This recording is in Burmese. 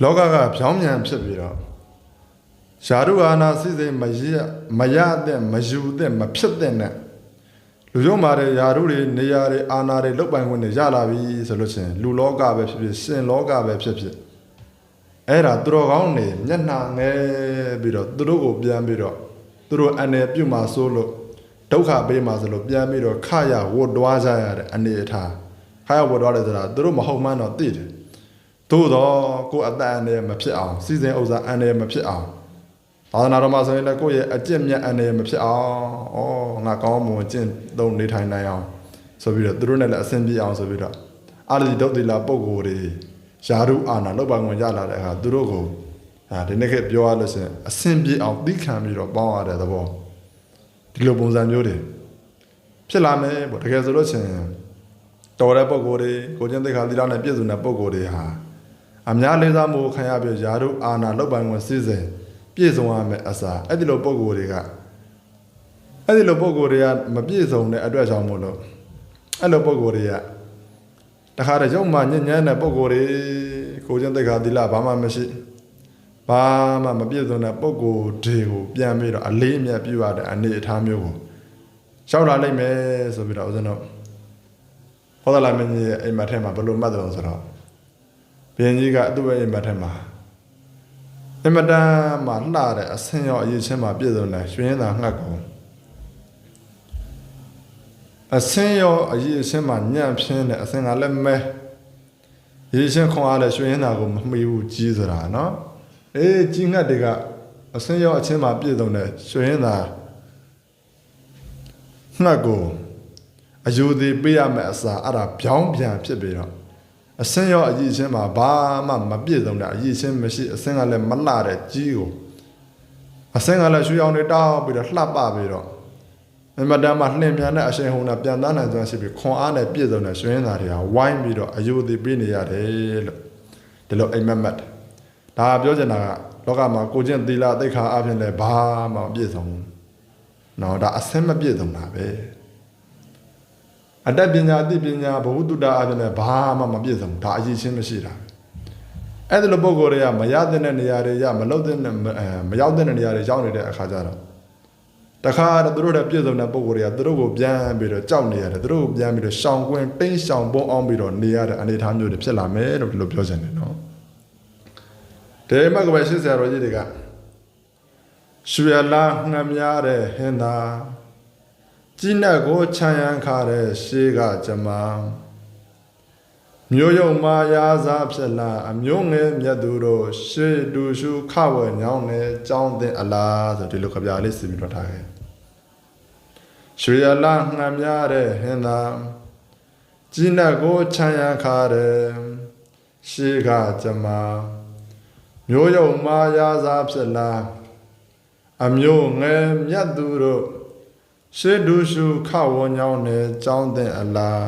လောကကပြောင်းပြန်ဖြစ်ပြီးတော့ယာရုအာနာစိစိမရမရတဲ့မယူတဲ့မဖြစ်တဲ့နဲ့လူရုံမာတဲ့ယာရုတွေနေရာတွေအာနာတွေလုတ်ပိုင်ခွင့်တွေရလာပြီဆိုလို့ချင်းလူလောကပဲဖြစ်ဖြစ်ရှင်လောကပဲဖြစ်ဖြစ်အဲ့ဒါသူတော်ကောင်းတွေမျက်နှာငဲပြီးတော့သူတို့ကိုပြန်ပြီးတော့သူတို့အနေပြုမှာဆိုလို့ဒုက္ခပေးမှာဆိုလို့ပြန်ပြီးတော့ခရဝတ်တွားကြရတဲ့အနေအထားခရဝတ်တွားတယ်ဆိုတာသူတို့မဟုတ်မှန်းတော့သိတယ် သို့တော့ကိုယ်အသက်အန္တရာယ်မဖြစ်အောင်စီစဉ်ဥစ္စာအန္တရာယ်မဖြစ်အောင်သာသနာတော်မှာဆိုရင်လည်းကိုယ့်ရဲ့အကျင့်မြတ်အန္တရာယ်မဖြစ်အောင်ဩငါကောင်းမွန်ကျင့်သုံးနေထိုင်နိုင်အောင်ဆိုပြီးတော့သူတို့နဲ့လည်းအဆင်ပြေအောင်ဆိုပြီးတော့အာရတိဒုတ်တိလာပုံကိုယ်တွေယာရုအာနာလောက်ပါဝင်ရလာတဲ့အခါသူတို့ကိုဒါဒီနေ့ခေတ်ပြောရလို့ရှိရင်အဆင်ပြေအောင်သိခံပြီးတော့ပေါင်းရတဲ့သဘောဒီလိုပုံစံမျိုးတွေဖြစ်လာမယ်ပေါ့တကယ်ဆိုလို့ရှိရင်တော်တဲ့ပုံကိုယ်တွေကိုချင်းသိက္ခာသီလနဲ့ပြည့်စုံတဲ့ပုံကိုယ်တွေဟာ အများလေးစားမှုခံရပြီးယာတို့အာနာလောက်ပိုင်ဝင်စည်းစိမ်ပြည့်စုံရမယ်အစားအဲ့ဒီလိုပုံကိုယ်တွေကအဲ့ဒီလိုပုံကိုယ်တွေကမပြည့်စုံတဲ့အတွက်ကြောင့်မို့လို့အဲ့လိုပုံကိုယ်တွေကတခါတည်းရုံမှညဉ့်ညမ်းတဲ့ပုံကိုယ်တွေကိုချင်းသိက္ခာသီလဘာမှမရှိဘာမှမပြည့်စုံတဲ့ပုံကိုယ်တွေကိုပြန်ပြီးတော့အလေးအမြတ်ပြုရတဲ့အနေအထားမျိုးကိုရှောက်လာလိုက်မယ်ဆိုပြီးတော့ဦးဇင်းတို့ဟောဒလာမင်းကြီးရဲ့အိမ်မက်ထဲမှာဘယ်လိုမှတ်တယ်လို့ဆိုတော့ဘု ရင်ကြီးကသူ့ရဲ့အိမ်မက်ထက်မှာအင်မတန်မှလှတဲ့အဆင်းရောအရေးချင်းမှာပြည့်စုံတဲ့ရွှင်သာငှက်ကုန်အဆင်းရောအရေးချင်းမှာညံ့ဖျင်းတဲ့အဆင်းကလည်းမဲရေးချင်းခွန်အားလည်းရွှင်သာကိုမမှီဘူးကြီးစရာနော်အေးကြီးငှက်တွေကအဆင်းရောအချင်းမှာပြည့်စုံတဲ့ရွှင်သာငှက်ကိုအယူသေးပေးရမယ့်အစားအဲ့ဒါဗျောင်းပြန်ဖြစ်ပြီးတော့ အစင်းရောအကြီးချင်းမှာဘာမှမပြည့်စုံတဲ့အကြီးချင်းမရှိအစင်းကလည်းမလှတဲ့ကြီးကိုအစင်းကလည်းရွှေအောင်တွေတောက်ပြီးတော့လှပပြီးတော့အမတန်မှလှင်ပြန်တဲ့အရှင်ဟုံနဲ့ပြန်သားနိုင်စွမ်းရှိပြီးခွန်အားနဲ့ပြည့်စုံတဲ့ရွှင်သားတွေကဝိုင်းပြီးတော့အယုသိပေးနေရတယ်လို့ဒီလိုအိမ်မက်မက်တယ်ဒါကပြောချင်တာကလောကမှာကိုချင်းသီလသိက္ခာအပြင်လည်းဘာမှမပြည့်စုံဘူးနော်ဒါအစင်းမပြည့်စုံတာပဲ အတတ်ပညာအသိပညာဘဝတုတ္တအပြင်လည်းဘာမှမပြည့်စုံဘူးဒါအရေးချင်းမရှိတာအဲ့ဒီလိုပုံကိုယ်တွေကမရတဲ့နေရာတွေရမလောက်တဲ့အဲမရောက်တဲ့နေရာတွေရောက်နေတဲ့အခါကျတော့တခါတော့သူတို့တဲ့ပြည့်စုံတဲ့ပုံကိုယ်တွေကသူတို့ကိုပြန်ပြီးတော့ကြောက်နေရတယ်သူတို့ကိုပြန်ပြီးတော့ရှောင်ကွင်းတိမ့်ရှောင်ပုံအောင်ပြီးတော့နေရတဲ့အနေအထားမျိုးတွေဖြစ်လာမယ်လို့ဒီလိုပြောချင်တယ်နော်ဒေမကပဲရှင်းစရာတော်ကြီးတွေကရွှေလာငှမ်းများတဲ့ဟင်သာ ကြီးနက်ကိုခြံရန်ခါတဲ့ရှေးကကြမမျိုးယုံမာယာစားဖြစ်လာအမျိုးငယ်မြတ်သူတို့ရှေးတူရှုခဝဲညောင်းနေကြောင်းတဲ့အလားဆိုဒီလိုကြပြလေးစီပြီးတော့ထားခဲ့ရွှေရလာငှမ်းများတဲ့ဟင်သာကြီးနက်ကိုခြံရန်ခါတဲ့ရှေးကကြမမျိုးယုံမာယာစားဖြစ်လာအမျိုးငယ်မြတ်သူတို့ ရှေဒုရှုခဝညောင်းနေကြောင်းတဲ့အလား